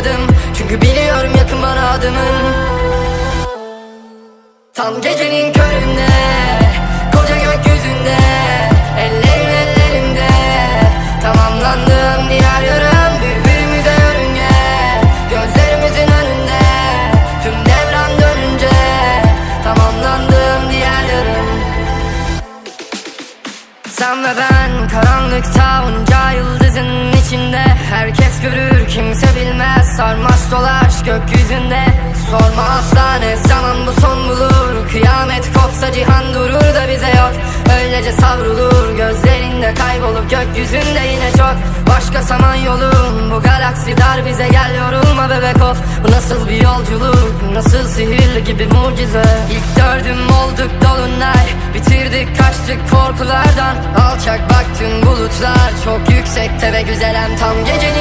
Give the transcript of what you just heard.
kapadım Çünkü biliyorum yakın bana adımın. Tam gecenin köründe Koca gökyüzünde Ellerin ellerimde Tamamlandım diğer yarım Birbirimize yörünge. Gözlerimizin önünde Tüm devran dönünce. Tamamlandım diğer yarım. Sen ve ben karanlıkta onca yıldızın içinde. Herkes görür kimse sarmaş dolaş gökyüzünde. Sorma asla ne zaman bu son bulur. Kıyamet kopsa cihan durur da bize yok. Öylece savrulur gözlerinde kaybolup gökyüzünde yine çok. Başka saman yolum bu galaksi dar bize gel yorulma bebek of. Bu nasıl bir yolculuk nasıl sihirli gibi mucize? İlk gördüm olduk dolunay bitirdik kaçtık korkulardan. Alçak baktın bulutlar çok yüksekte ve güzelem tam gecenin